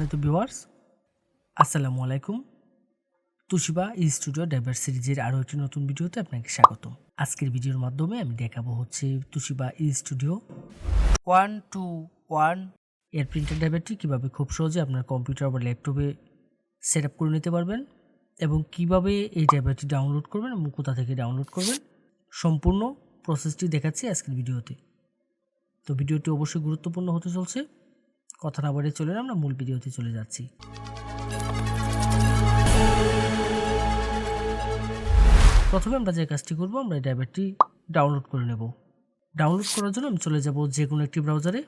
সম্মানিত ভিউয়ার্স। আসসালামু আলাইকুম। তুষিবা স্টুডিও ডাইভার সিরিজের আরও একটি নতুন ভিডিওতে আপনাকে স্বাগত আজকের ভিডিওর মাধ্যমে আমি দেখাবো হচ্ছে Toshiba e studio one two ওয়ানের প্রিন্টার ড্রাইভারটি কীভাবে খুব সহজে আপনার কম্পিউটার বা ল্যাপটপে সেট আপ করে নিতে পারবেন এবং কীভাবে এই ড্রাইভারটি ডাউনলোড করবেন এবং কোথা থেকে ডাউনলোড করবেন সম্পূর্ণ প্রসেসটি দেখাচ্ছি আজকের ভিডিওতে। তো ভিডিওটি অবশ্যই গুরুত্বপূর্ণ হতে চলছে। কথা না বাড়িয়ে চলে আমরা মূল ভিডিওতে চলে যাচ্ছি। প্রথমে আমরা যে কাজটি করব, আমরা এই ড্রাইভারটি ডাউনলোড করে নেব। ডাউনলোড করার জন্য আমি চলে যাব যে কোনো একটি ব্রাউজারে।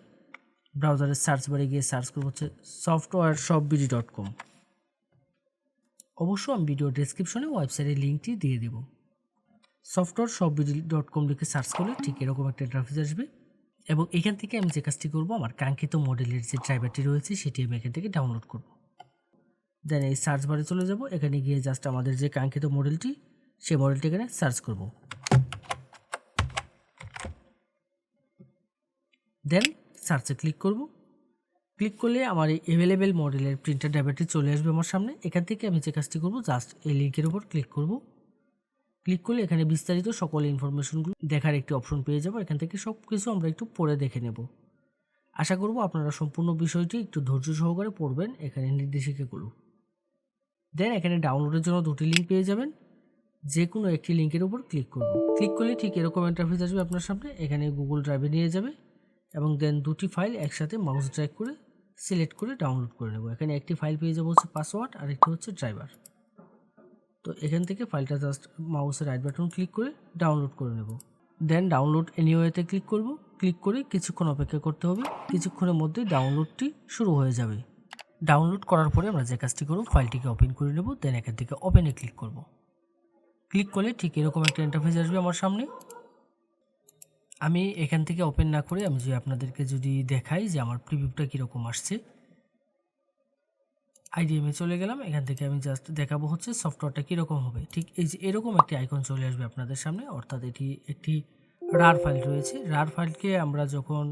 ব্রাউজারের সার্চ বারে গিয়ে সার্চ করব হচ্ছে সফটওয়্যার সব বিডি ডট কম অবশ্য আমি ভিডিও ডেসক্রিপশনে ওয়েবসাইটের লিঙ্কটি দিয়ে দেব। সফটওয়্যার সব বিডি ডট কম লিখে সার্চ করলে ঠিক এরকম একটা ইন্টারফেস আসবে। এবং এখান থেকে আমি যে কাজটি করব, আমার কাঙ্ক্ষিত মডেলের যে ড্রাইভারটি রয়েছে, সেটি আমি এখান থেকে ডাউনলোড করব। দেন এই সার্চ বারে চলে যাব। এখানে গিয়ে জাস্ট আমাদের যে কাঙ্ক্ষিত মডেলটি সেই মডেলটি এখানে সার্চ করব। দেন সার্চে ক্লিক করব। ক্লিক করলে আমার এই অ্যাভেলেবেল মডেলের প্রিন্টার ড্রাইভারটি চলে আসবে আমার সামনে। এখান থেকে আমি যে কাজটি করব জাস্ট এই লিঙ্কের উপর ক্লিক করব। ক্লিক করলে এখানে বিস্তারিত সকল ইনফরমেশনগুলো দেখার একটি অপশন পেয়ে যাব। এখান থেকে সব কিছু আমরা একটু পড়ে দেখে নেব। আশা করব আপনারা সম্পূর্ণ বিষয়টি একটু ধৈর্য সহকারে পড়বেন এখানে নির্দেশিকাগুলো দেন এখানে ডাউনলোডের জন্য দুটি লিঙ্ক পেয়ে যাবেন। যে কোনো একটি লিঙ্কের উপর ক্লিক করব ক্লিক করলে ঠিক এরকম ইন্টারফেস আসবে আপনার সামনে। এখানে গুগল ড্রাইভে নিয়ে যাবে এবং দেন দুটি ফাইল একসাথে মাউস ড্রাইভ করে সিলেক্ট করে ডাউনলোড করে নেব। এখানে একটি ফাইল পেয়ে যাব হচ্ছে পাসওয়ার্ড আর একটি হচ্ছে ড্রাইভার তো এখান থেকে ফাইলটা জাস্ট মাউসের রাইট বাটন ক্লিক করে ডাউনলোড করে নেব। দেন ডাউনলোড এনিওয়েতে ক্লিক করব। ক্লিক করে কিছুক্ষণ অপেক্ষা করতে হবে। কিছুক্ষণের মধ্যে ডাউনলোডটি শুরু হয়ে যাবে। ডাউনলোড করার পরে আমরা যে কাজটি করব, ফাইলটিকে ওপেন করে নেব। দেন এখান থেকে ওপেনে ক্লিক করব। ক্লিক করলে ঠিক এরকম একটা ইন্টারফেস আসবে আমার সামনে। আমি এখান থেকে ওপেন না করে আমি যদি আপনাদেরকে যদি দেখাই যে আমার প্রিভিউটা কীরকম আসছে আইডিএমে চলে গেলাম, এখান থেকে আমি জাস্ট দেখাবো হচ্ছে সফটওয়্যারটা কীরকম হবে। ঠিক এই যে এরকম একটি আইকন চলে আসবে আপনাদের সামনে, অর্থাৎ এটি একটি রার ফাইল রয়েছে। রার ফাইলকে আমরা যখন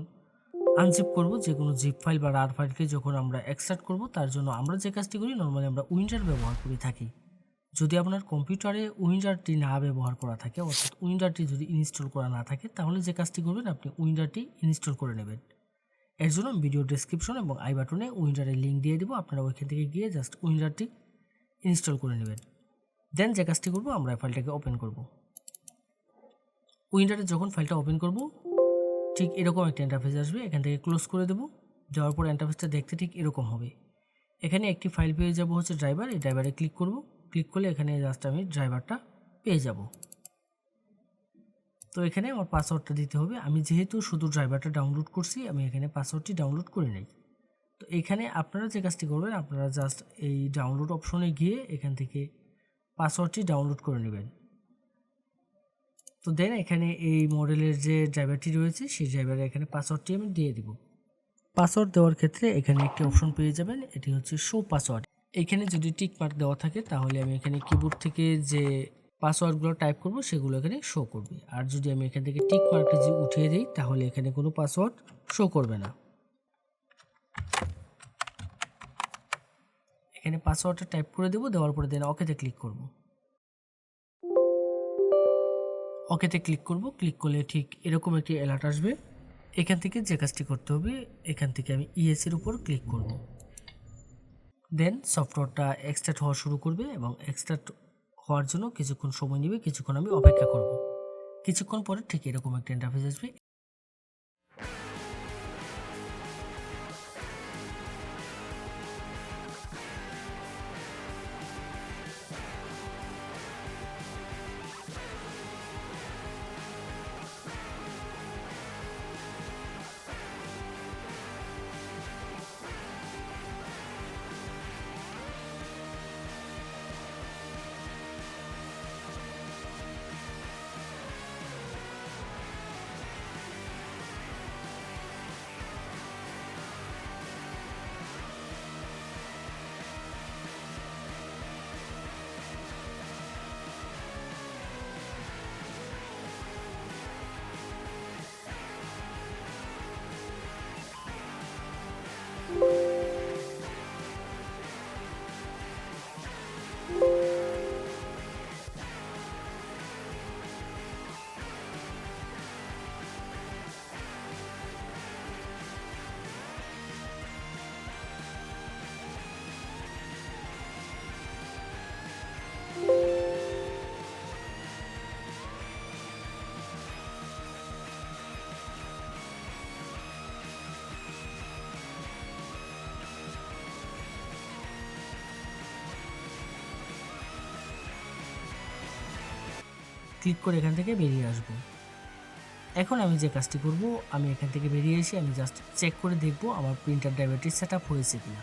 আনজিপ করব, যে কোনো জিপ ফাইল বা রার ফাইলকে যখন আমরা এক্সট্রাক্ট করব, তার জন্য আমরা যে কাজটি করি নর্মালি আমরা উইন্ডার ব্যবহার করে থাকি। যদি আপনার কম্পিউটারে উইন্ডারটি না ব্যবহার করা থাকে, অর্থাৎ উইন্ডারটি যদি ইনস্টল করা না থাকে, তাহলে যে কাজটি করবেন, আপনি উইন্ডারটি ইনস্টল করে নেবেন। এর জন্য ভিডিও ডেসক্রিপশন এবং আই বাটনে উইন্ডারের লিঙ্ক দিয়ে দেবো। আপনারা ওইখান থেকে গিয়ে জাস্ট উইন্ডারটি ইনস্টল করে নেবেন। দেন যে কাজটি করব, আমরা ফাইলটাকে ওপেন করব। উইন্ডারে যখন ফাইলটা ওপেন করব, ঠিক এরকম একটা ইন্টারফেস আসবে। এখান থেকে ক্লোজ করে দেবো। যাওয়ার পর ইন্টারফেসটা দেখতে ঠিক এরকম হবে। এখানে একটি ফাইল পেয়ে যাব হচ্ছে ড্রাইভার এই ড্রাইভারে ক্লিক করব। ক্লিক করলে এখানে জাস্ট আমি ড্রাইভারটা পেয়ে যাব। তো এখানে আমার পাসওয়ার্ডটা দিতে হবে। আমি যেহেতু শুধু ড্রাইভারটা ডাউনলোড করছি, আমি এখানে পাসওয়ার্ডটি ডাউনলোড করে নেই। তো এখানে আপনারা যে কাজটি করবেন, আপনারা জাস্ট এই ডাউনলোড অপশনে গিয়ে এখান থেকে পাসওয়ার্ডটি ডাউনলোড করে নেবেন। তো দেন এখানে এই মডেলের যে ড্রাইভারটি রয়েছে, সেই ড্রাইভারে এখানে পাসওয়ার্ডটি আমি দিয়ে দিব। পাসওয়ার্ড দেওয়ার ক্ষেত্রে এখানে একটি অপশন পেয়ে যাবেন, এটি হচ্ছে শো পাসওয়ার্ড এখানে যদি টিক মার্ক দেওয়া থাকে, তাহলে আমি এখানে কিবোর্ড থেকে যে পাসওয়ার্ডগুলো টাইপ করব, সেগুলো এখানে শো করবে। আর যদি আমি এখান থেকে টিক মার্কটা যে উঠিয়ে দিই, তাহলে এখানে কোনো পাসওয়ার্ড শো করবে না। এখানে পাসওয়ার্ডটা টাইপ করে দেবো, দেওয়ার পরে দেন ওকেতে ক্লিক করব। ওকেতে ক্লিক করব ক্লিক করলে ঠিক এরকম একটি অ্যালার্ট আসবে। এখান থেকে যে কাজটি করতে হবে, এখান থেকে আমি ইএসের উপর ক্লিক করব। দেন সফটওয়্যারটা এক্সট্রাক্ট হওয়া শুরু করবে এবং এক্সট্রাক্ট হওয়ার জন্য কিছুক্ষণ সময় নেবে, কিছুক্ষণ আমি অপেক্ষা করব। কিছুক্ষণ পরে ঠিক এরকম একটা ইন্টারফেস আসবে। ক্লিক করে এখান থেকে বেরিয়ে আসব। এখন আমি যে কাজটি করব, আমি এখান থেকে বেরিয়ে এসে আমি জাস্ট চেক করে দেখব আমার প্রিন্টার ড্রাইভারটি সেট আপ হয়েছে কিনা।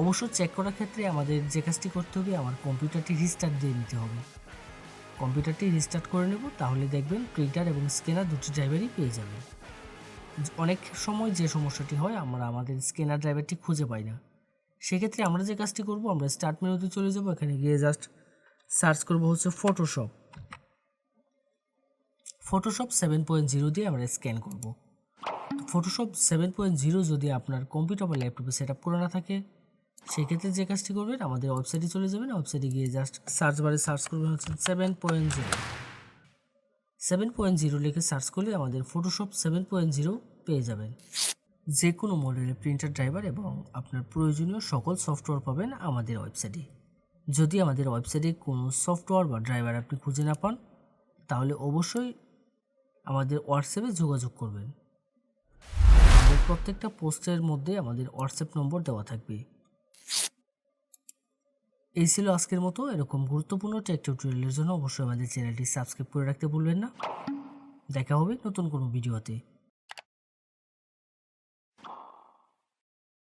অবশ্য চেক করার ক্ষেত্রে আমাদের যে কাজটি করতে হবে, আমার কম্পিউটারটি রিস্টার্ট দিয়ে নিতে হবে। কম্পিউটারটি রিস্টার্ট করে নেব, তাহলে দেখবেন প্রিন্টার এবং স্ক্যানার দুটি ড্রাইভারই পেয়ে যাবেন। অনেক সময় যে সমস্যাটি হয়, আমরা আমাদের স্ক্যানার ড্রাইভারটি খুঁজে পাই না। সেক্ষেত্রে আমরা যে কাজটি করব, আমরা স্টার্ট মেনুতে চলে যাব, এখানে গিয়ে জাস্ট সার্চ করব হচ্ছে Photoshop Photoshop seven point zero দিয়ে আমরা স্ক্যান করব। ফটোশপ সেভেন পয়েন্ট জিরো যদি আপনার কম্পিউটার বা ল্যাপটপে সেট আপ করে না থাকে, সেক্ষেত্রে যে কাজটি করবেন, আমাদের ওয়েবসাইটে চলে যাবেন। ওয়েবসাইটে গিয়ে জাস্ট সার্চ বারে সার্চ করবেন হচ্ছে seven point zero seven point zero লিখে সার্চ করলে আমাদের ফটোশপ সেভেন পয়েন্ট জিরো পেয়ে যাবেন। যে কোনো মডেলের প্রিন্টার ড্রাইভার এবং আপনার প্রয়োজনীয় সকল সফটওয়্যার পাবেন আমাদের ওয়েবসাইটে যদি আমাদের ওয়েবসাইটে কোনো সফটওয়্যার বা ড্রাইভার আপনি খুঁজে না পান, তাহলে অবশ্যই আমাদের হোয়াটসঅ্যাপে যোগাযোগ করবেন। আমাদের প্রত্যেকটা পোস্টের মধ্যে আমাদের হোয়াটসঅ্যাপ নম্বর দেওয়া থাকবে। এই ছিল আজকের মতো। এরকম গুরুত্বপূর্ণ টেক টিউটোরিয়ালের জন্য অবশ্যই আমাদের চ্যানেলটি সাবস্ক্রাইব করে রাখতে ভুলবেন না। দেখা হবে নতুন কোনো ভিডিওতে